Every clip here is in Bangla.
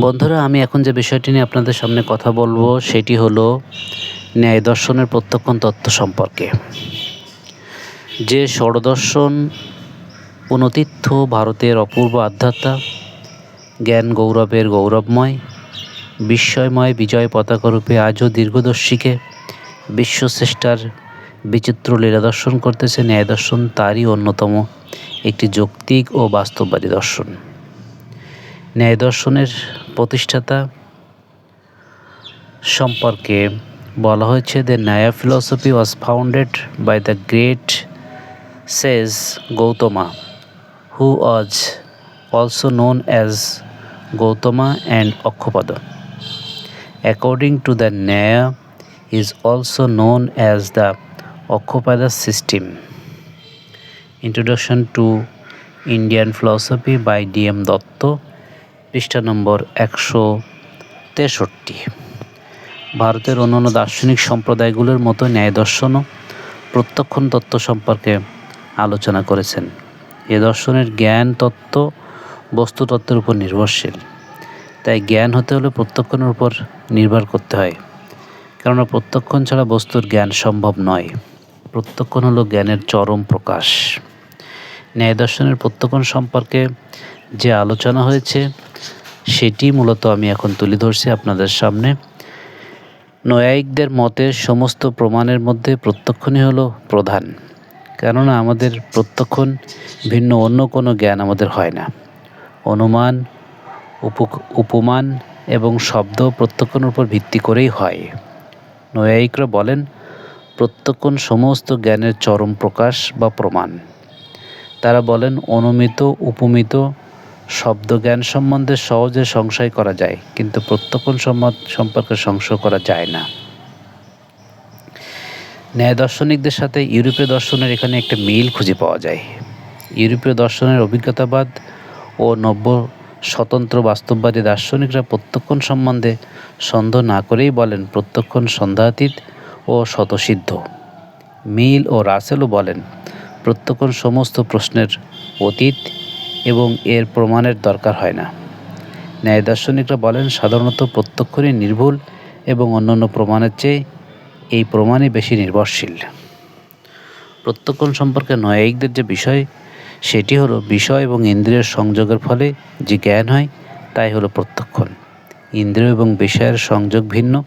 বন্ধুরা, আমি এখন যে বিষয়টি নিয়ে আপনাদের সামনে কথা বলব, সেটি হলো ন্যায় দর্শনের প্রত্যক্ষণ তত্ত্ব সম্পর্কে। যে ষড়দর্শন পুনতীর্থ ভারতের অপূর্ব আধ্যাত্মা, জ্ঞান গৌরবের গৌরবময়, বিস্ময়ময় বিজয় পতাকারূপে আজও দীর্ঘদর্শীকে বিশ্বশ্রেষ্ঠার বিচিত্র লীলা দর্শন করতেছে। ন্যায় দর্শন তারই অন্যতম একটি যৌক্তিক ও বাস্তববাদী দর্শন। ন্যায় দর্শনের প্রতিষ্ঠাতা সম্পর্কে বলা হয়েছে the Nyaya philosophy was founded by the great sage Gautama who was also known as Gautama and Akshapada according to the Nyaya is also as the the system system. To Indian Indian by D M Dutta পৃষ্ঠা নম্বর একশো তেষট্টি। ভারতের অন্যান্য দার্শনিক সম্প্রদায়গুলোর মতো ন্যায় দর্শনও প্রত্যক্ষণ তত্ত্ব সম্পর্কে আলোচনা করেছেন। এ দর্শনের জ্ঞান, তত্ত্ব বস্তুতত্ত্বের উপর নির্ভরশীল। তাই জ্ঞান হতে হলে প্রত্যক্ষণের উপর নির্ভর করতে হয়। কেননা প্রত্যক্ষণ ছাড়া বস্তুর জ্ঞান সম্ভব নয়। প্রত্যক্ষণ হলো জ্ঞানের চরম প্রকাশ। ন্যায় দর্শনের প্রত্যক্ষণ সম্পর্কে যে আলোচনা হয়েছে সেটি মূলত আমি এখন তুলে ধরছি আপনাদের সামনে। নয়ায়িকদের মতে সমস্ত প্রমাণের মধ্যে প্রত্যক্ষণই হলো প্রধান। কেননা আমাদের প্রত্যক্ষণ ভিন্ন, অন্য কোনো জ্ঞান আমাদের হয় না। অনুমান উপমান এবং শব্দ প্রত্যক্ষণের উপর ভিত্তি করেই হয়। নৈয়ায়িকরা বলেন, প্রত্যক্ষণ সমস্ত জ্ঞানের চরম প্রকাশ বা প্রমাণ। তারা বলেন, অনুমিত, উপমিত শব্দ জ্ঞান সম্বন্ধে সহজে সংশয় করা যায়, কিন্তু প্রত্যক্ষণ সম্পর্কে সংশয় করা যায় না। ন্যায় দার্শনিকদের সাথে ইউরোপীয় দর্শনের এখানে একটা মিল খুঁজে পাওয়া যায়। ইউরোপীয় দর্শনের অভিজ্ঞতাবাদ ও নব্য স্বতন্ত্র বাস্তববাদী দার্শনিকরা প্রত্যক্ষণ সম্বন্ধে সন্দেহ না করেই বলেন প্রত্যক্ষণ সন্দেহাতীত ও শতসিদ্ধ মিল ও রাসেলও বলেন প্রত্যক্ষণ সমস্ত প্রশ্নের অতীত এবং এর প্রমাণের দরকার হয় না। ন্যায় দার্শনিকরা বলেন, সাধারণত প্রত্যক্ষণই নির্ভুল এবং অন্যান্য প্রমাণের চেয়ে এই প্রমাণই বেশি নির্ভরশীল। প্রত্যক্ষণ সম্পর্কে নয়ায়িকদের যে বিষয়, সেটি হলো বিষয় এবং ইন্দ্রিয়ের সংযোগের ফলে যে জ্ঞান হয়, তাই হলো প্রত্যক্ষণ। ইন্দ্রিয় এবং বিষয়ের সংযোগ ভিন্ন,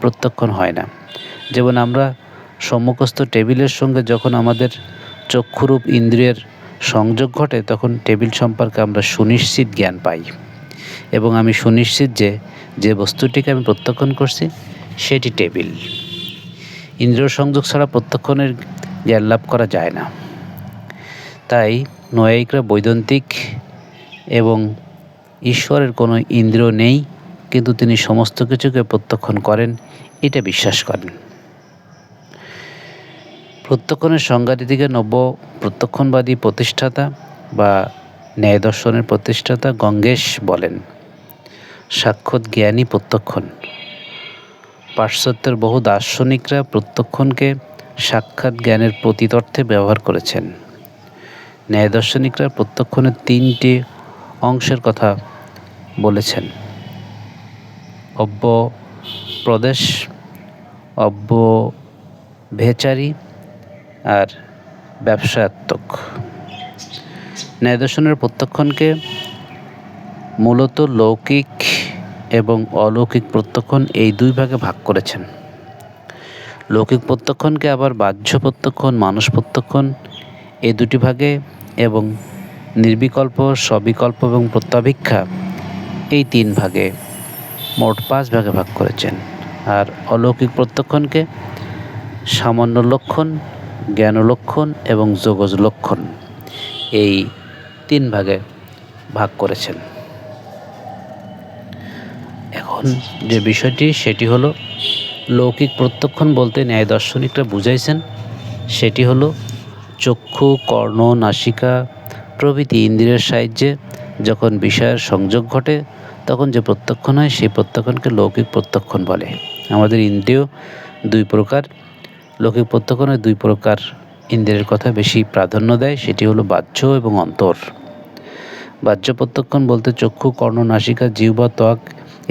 প্রত্যক্ষণ হয় না। যেমন আমরা সম্মুখস্থ টেবিলের সঙ্গে যখন আমাদের চক্ষুরূপ ইন্দ্রিয়ের সংযোগ ঘটে তখন টেবিল সম্পর্কে আমরা সুনিশ্চিত জ্ঞান পাই। এবং আমি সুনিশ্চিত যে যে বস্তুটিকে আমি প্রত্যক্ষণ করছি, সেটি টেবিল। ইন্দ্রিয় সংযোগ ছাড়া প্রত্যক্ষণের জ্ঞান লাভ করা যায় না। তাই নয়ায়িকরা বৈদন্তিক এবং ঈশ্বরের কোনো ইন্দ্রিয় নেই, কিন্তু তিনি সমস্ত কিছুকে প্রত্যক্ষণ করেন, এটা বিশ্বাস করেন। প্রত্যক্ষণের সংজ্ঞাটি থেকে নব্য প্রত্যক্ষণবাদী প্রতিষ্ঠাতা বা ন্যায় দর্শনের প্রতিষ্ঠাতা গঙ্গেশ বলেন, সাক্ষাৎ জ্ঞানী প্রত্যক্ষণ। পাশ্চাত্যের বহু দার্শনিকরা প্রত্যক্ষণকে সাক্ষাৎ জ্ঞানের প্রতিতর্থে ব্যবহার করেছেন। ন্যায় দার্শনিকরা প্রত্যক্ষণের তিনটি অংশের কথা বলেছেন। অব্য প্রদেশ, অব্য ভেচারি আর ব্যবসাত্মক ন্যায় দর্শনের প্রত্যক্ষণকে মূলত লৌকিক এবং অলৌকিক প্রত্যক্ষণ এই দুই ভাগে ভাগ করেছেন। লৌকিক প্রত্যক্ষণকে আবার বাহ্য প্রত্যক্ষণ, মানুষ প্রত্যক্ষণ এই দুটি ভাগে এবং নির্বিকল্প, সবিকল্প এবং প্রত্যাভিক্ষা এই তিন ভাগে মোট পাঁচ ভাগে ভাগ করেছেন। আর অলৌকিক প্রত্যক্ষণকে সামান্য লক্ষণ জ্ঞান লক্ষণ এবং যোগজ লক্ষণ এই তিন ভাগে ভাগ করেছেন। এখন যে বিষয়টি, সেটি হলো লৌকিক প্রত্যক্ষণ বলতে ন্যায় দার্শনিকরা বুঝাইছেন, সেটি হলো চক্ষু, কর্ণ, নাসিকা প্রভৃতি ইন্দ্রিয়ের সাহায্যে যখন বিষয়ের সংযোগ ঘটে, তখন যে প্রত্যক্ষণ হয়, সেই প্রত্যক্ষণকে লৌকিক প্রত্যক্ষণ বলে। আমাদের ইন্দ্রিয় দুই প্রকার লৌকিক প্রত্যক্ষণে দুই প্রকার ইন্দ্রিয়ের কথা বেশি প্রাধান্য দেয়, সেটি হলো বাহ্য এবং অন্তর। বাহ্য প্রত্যক্ষণ বলতে চক্ষু, কর্ণ, নাসিকা, জিহ্বা, ত্বক,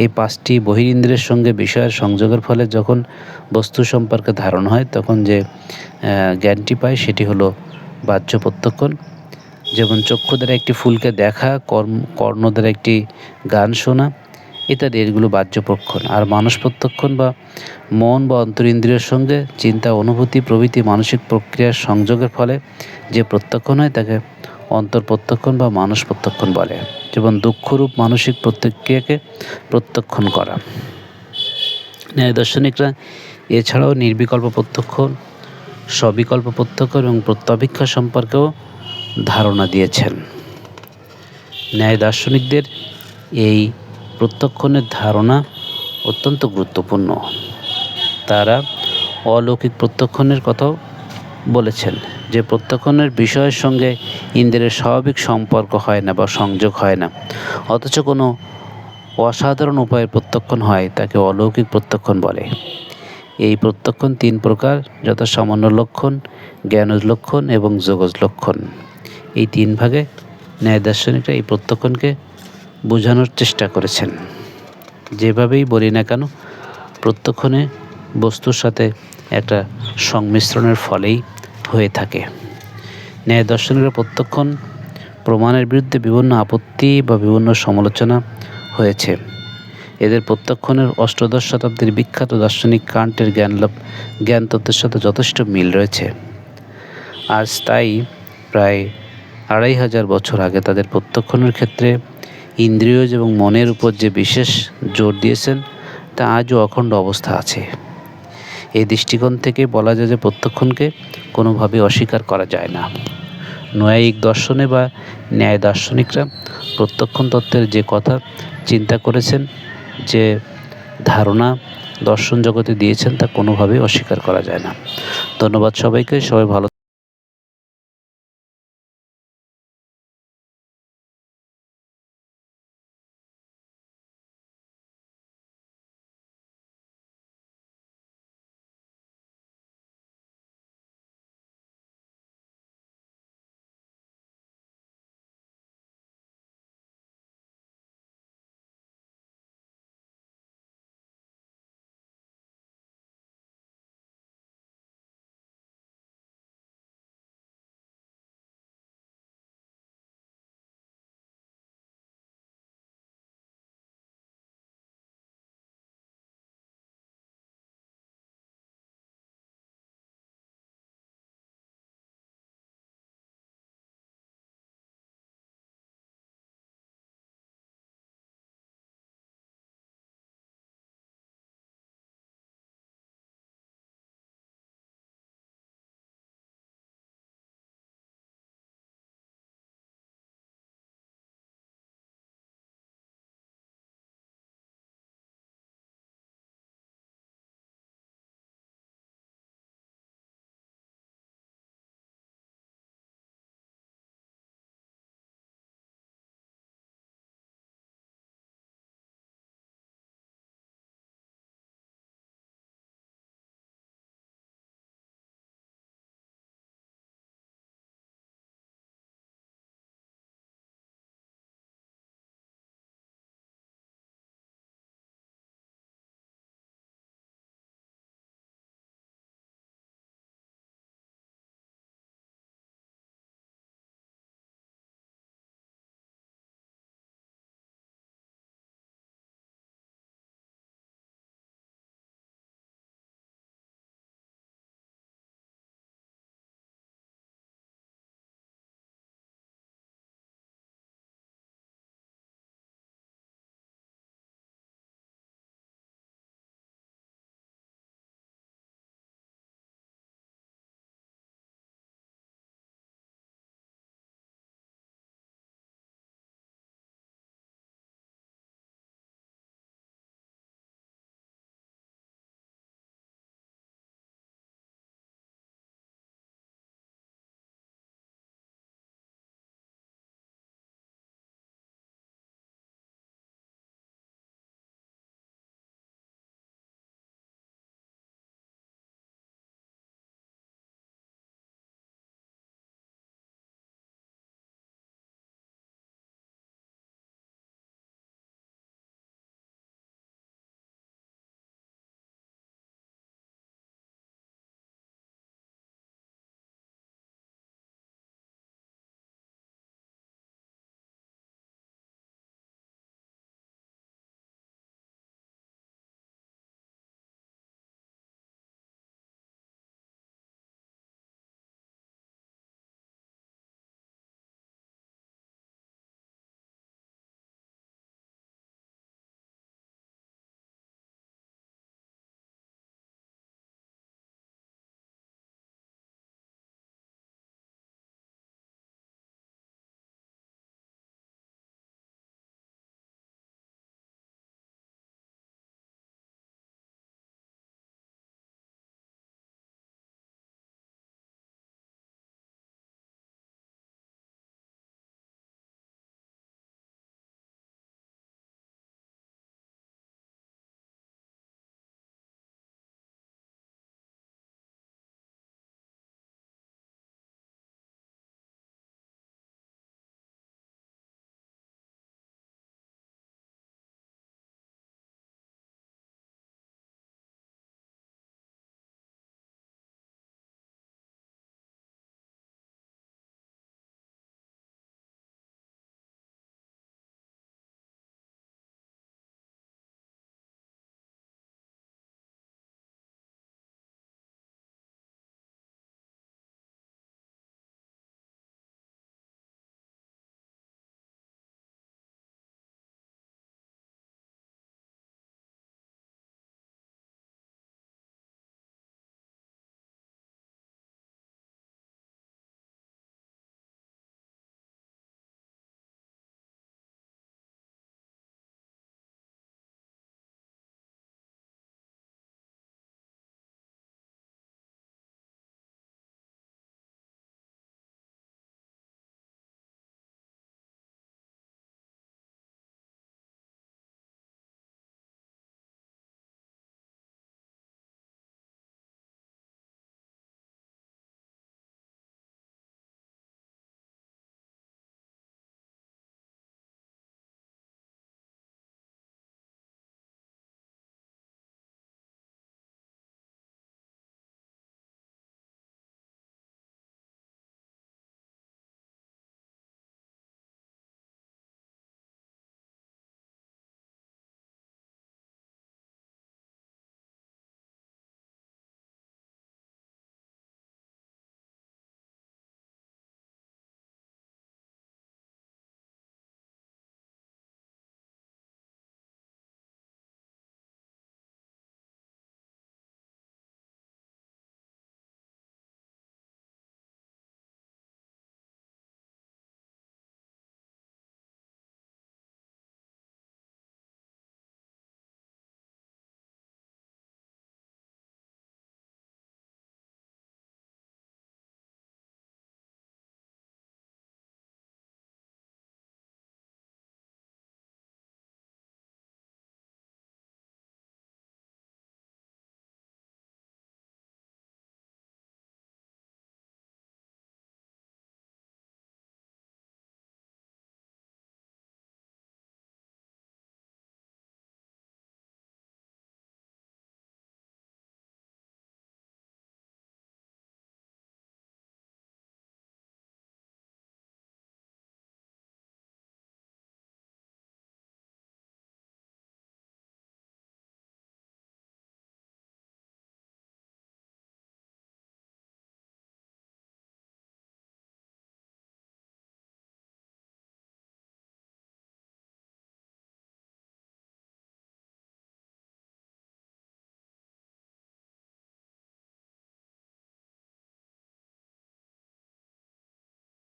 এই পাঁচটি বহিরিন্দ্রের সঙ্গে বিষয়ের সংযোগের ফলে যখন বস্তু সম্পর্কে ধারণা হয়, তখন যে জ্ঞানটি পায়, সেটি হলো বাহ্য প্রত্যক্ষণ। যেমন চক্ষু দ্বারা একটি ফুলকে দেখা, কর্ম, কর্ণ দ্বারা একটি গান শোনা ইত্যাদি, এগুলো বাহ্য প্রক্ষণ। আর মানস প্রত্যক্ষণ বা মন বা অন্তরিন্দ্রিয়ের সঙ্গে চিন্তা, অনুভূতি, প্রভৃতি মানসিক প্রক্রিয়ার সংযোগের ফলে যে প্রত্যক্ষণ হয় তাকে অন্তর প্রত্যক্ষণ বা মানস প্রত্যক্ষণ বলে। যেমন দুঃখরূপ মানসিক প্রতিক্রিয়াকে প্রত্যক্ষণ করা। ন্যায় দার্শনিকরা এছাড়াও নির্বিকল্প প্রত্যক্ষণ, সবিকল্প প্রত্যক্ষ এবং প্রত্যভিক্ষা সম্পর্কেও ধারণা দিয়েছেন। ন্যায় দার্শনিকদের এই প্রত্যক্ষণের ধারণা অত্যন্ত গুরুত্বপূর্ণ। তারা অলৌকিক প্রত্যক্ষণের কথাও বলেছেন যে প্রত্যক্ষণের বিষয়ের সঙ্গে ইন্দ্রের স্বাভাবিক সম্পর্ক হয় না বা সংযোগ হয় না। অথচ কোনো অসাধারণ উপায়ে প্রত্যক্ষণ হয়, তাকে অলৌকিক প্রত্যক্ষণ বলে। এই প্রত্যক্ষণ তিন প্রকার, যথা সামান্য লক্ষণ জ্ঞানজ লক্ষণ এবং যোগজ লক্ষণ এই তিন ভাগে ন্যায় দার্শনিকরা এই প্রত্যক্ষণকে বোঝানোর চেষ্টা করেছেন। যেভাবেই বলি না কেন, প্রত্যক্ষণে বস্তুর সাথে একটা সংমিশ্রণের ফলেই হয়ে থাকে। ন্যায় দর্শনের প্রত্যক্ষণ প্রমাণের বিরুদ্ধে বিভিন্ন আপত্তি বা বিভিন্ন সমালোচনা হয়েছে। এদের প্রত্যক্ষণের অষ্টাদশ শতাব্দীর বিখ্যাত দার্শনিক কান্টের জ্ঞান লাভ জ্ঞান তত্ত্বের সাথে যথেষ্ট মিল রয়েছে। আজ তাই প্রায় আড়াই হাজার বছর আগে তাদের প্রত্যক্ষণের ক্ষেত্রে ইন্দ্রিয়জ এবং মনের উপর যে বিশেষ জোর দিয়েছেন, তা আজও অখণ্ড অবস্থা আছে। এই দৃষ্টিকোণ থেকে বলা যায় যে প্রত্যক্ষণকে কোনোভাবে অস্বীকার করা যায় না। নৈয়ায়িক দর্শনে বা ন্যায় দার্শনিকরা প্রত্যক্ষণ তত্ত্বের যে কথা চিন্তা করেছেন, যে ধারণা দর্শন জগতে দিয়েছেন, তা কোনোভাবেই অস্বীকার করা যায় না। ধন্যবাদ সবাইকে, সবাই ভালো